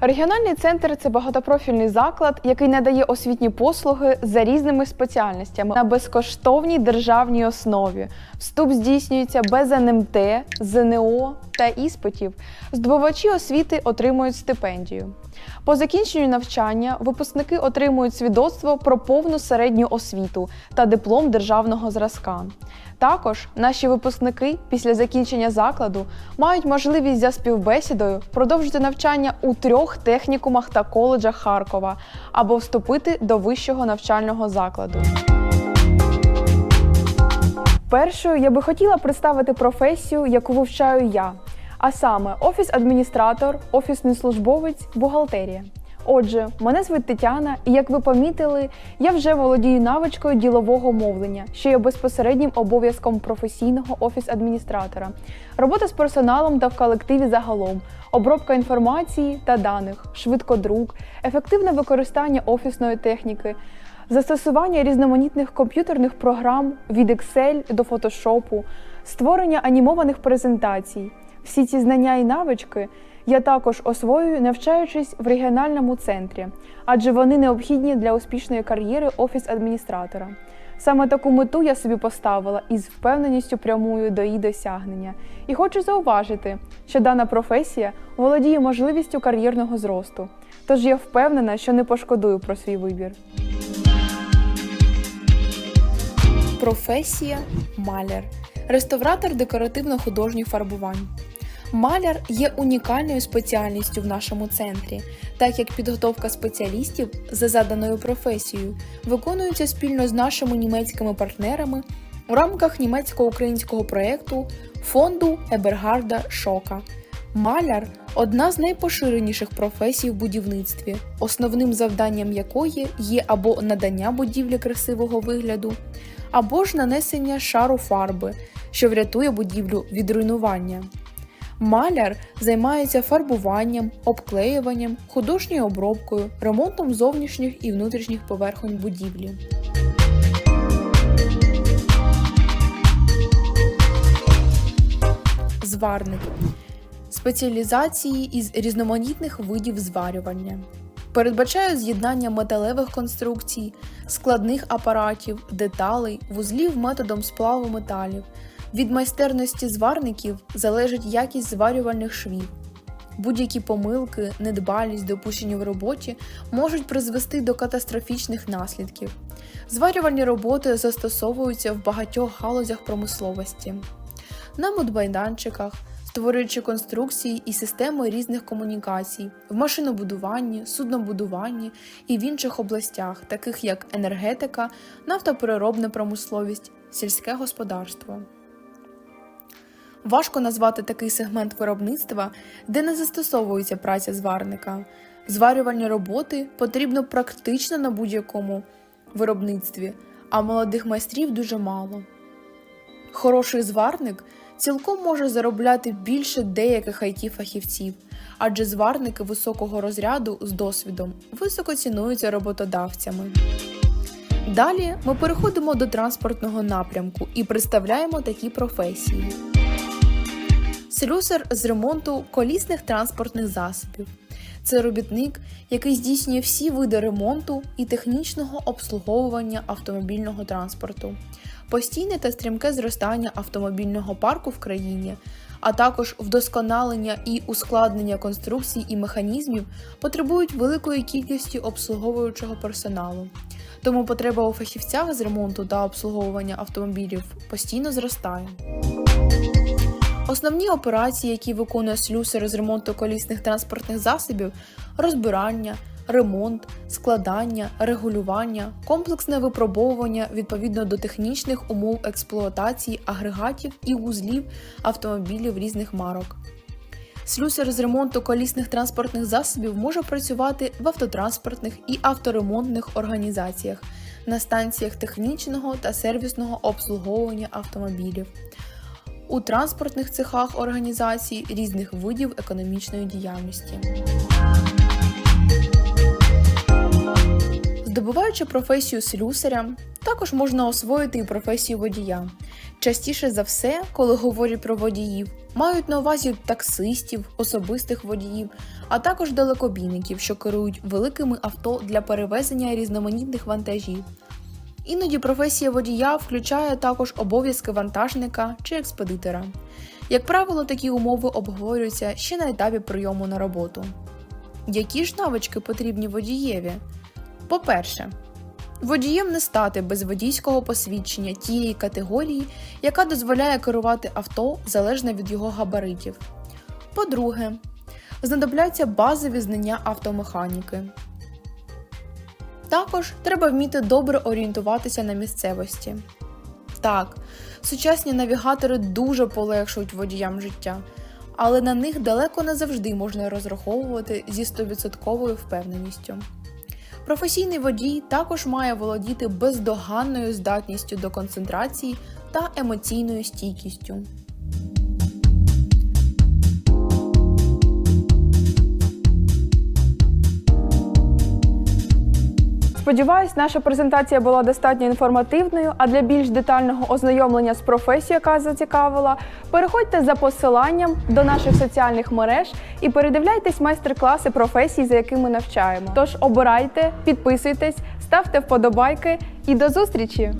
Регіональний центр це багатопрофільний заклад, який надає освітні послуги за різними спеціальностями на безкоштовній державній основі. Вступ здійснюється без НМТ, ЗНО та іспитів. Здобувачі освіти отримують стипендію. По закінченню навчання випускники отримують свідоцтво про повну середню освіту та диплом державного зразка. Також наші випускники після закінчення закладу мають можливість за співбесідою продовжити навчання у трьох технікумах та коледжах Харкова або вступити до вищого навчального закладу. Першою я би хотіла представити професію, яку вивчаю я, а саме офіс-адміністратор, офісний службовець, бухгалтерія. Отже, мене звуть Тетяна, і як ви помітили, я вже володію навичкою ділового мовлення, що є безпосереднім обов'язком професійного офіс-адміністратора, робота з персоналом та в колективі загалом, обробка інформації та даних, швидкодрук, ефективне використання офісної техніки, застосування різноманітних комп'ютерних програм від Excel до Photoshop, створення анімованих презентацій. Всі ці знання і навички я також освоюю, навчаючись в регіональному центрі, адже вони необхідні для успішної кар'єри офіс-адміністратора. Саме таку мету я собі поставила і з впевненістю прямую до її досягнення. І хочу зауважити, що дана професія володіє можливістю кар'єрного зросту. Тож я впевнена, що не пошкодую про свій вибір. Професія маляр, реставратор декоративно-художніх фарбувань. Маляр є унікальною спеціальністю в нашому центрі, так як підготовка спеціалістів за заданою професією виконується спільно з нашими німецькими партнерами у рамках німецько-українського проєкту фонду Ебергарда Шока. Маляр одна з найпоширеніших професій в будівництві, основним завданням якої є або надання будівлі красивого вигляду, або ж нанесення шару фарби, що врятує будівлю від руйнування. Маляр займається фарбуванням, обклеюванням, художньою обробкою, ремонтом зовнішніх і внутрішніх поверхонь будівлі. Зварник спеціалізації із різноманітних видів зварювання. Передбачає з'єднання металевих конструкцій, складних апаратів, деталей, вузлів методом сплаву металів. Від майстерності зварників залежить якість зварювальних швів. Будь-які помилки, недбалість, допущені в роботі можуть призвести до катастрофічних наслідків. Зварювальні роботи застосовуються в багатьох галузях промисловості. На модмайданчиках, створюючи конструкції і системи різних комунікацій в машинобудуванні, суднобудуванні і в інших областях, таких як енергетика, нафтопереробна промисловість, сільське господарство. Важко назвати такий сегмент виробництва, де не застосовується праця зварника. Зварювальні роботи потрібно практично на будь-якому виробництві, а молодих майстрів дуже мало. Хороший зварник цілком може заробляти більше деяких it фахівців адже зварники високого розряду з досвідом високо цінуються роботодавцями. Далі ми переходимо до транспортного напрямку і представляємо такі професії: слюсар з ремонту колісних транспортних засобів. Це робітник, який здійснює всі види ремонту і технічного обслуговування автомобільного транспорту, постійне та стрімке зростання автомобільного парку в країні, а також вдосконалення і ускладнення конструкцій і механізмів потребують великої кількості обслуговуючого персоналу. Тому потреба у фахівцях з ремонту та обслуговування автомобілів постійно зростає. Основні операції, які виконує слюсар з ремонту колісних транспортних засобів, розбирання, ремонт, складання, регулювання, комплексне випробовування відповідно до технічних умов експлуатації агрегатів і вузлів автомобілів різних марок. Слюсар з ремонту колісних транспортних засобів може працювати в автотранспортних і авторемонтних організаціях, на станціях технічного та сервісного обслуговування автомобілів, у транспортних цехах організацій різних видів економічної діяльності. Здобуваючи професію слюсаря, також можна освоїти і професію водія. Частіше за все, коли говорять про водіїв, мають на увазі таксистів, особистих водіїв, а також далекобійників, що керують великими авто для перевезення різноманітних вантажів. Іноді професія водія включає також обов'язки вантажника чи експедитора. Як правило, такі умови обговорюються ще на етапі прийому на роботу. Які ж навички потрібні водієві? По-перше, водієм не стати без водійського посвідчення тієї категорії, яка дозволяє керувати авто залежно від його габаритів. По-друге, знадобляться базові знання автомеханіки. Також треба вміти добре орієнтуватися на місцевості. Так, сучасні навігатори дуже полегшують водіям життя, але на них далеко не завжди можна розраховувати зі 100% впевненістю. Професійний водій також має володіти бездоганною здатністю до концентрації та емоційною стійкістю. Сподіваюсь, наша презентація була достатньо інформативною. А для більш детального ознайомлення з професією, яка зацікавила, переходьте за посиланням до наших соціальних мереж і передивляйтесь майстер-класи професій, за якими навчаємо. Тож обирайте, підписуйтесь, ставте вподобайки і до зустрічі!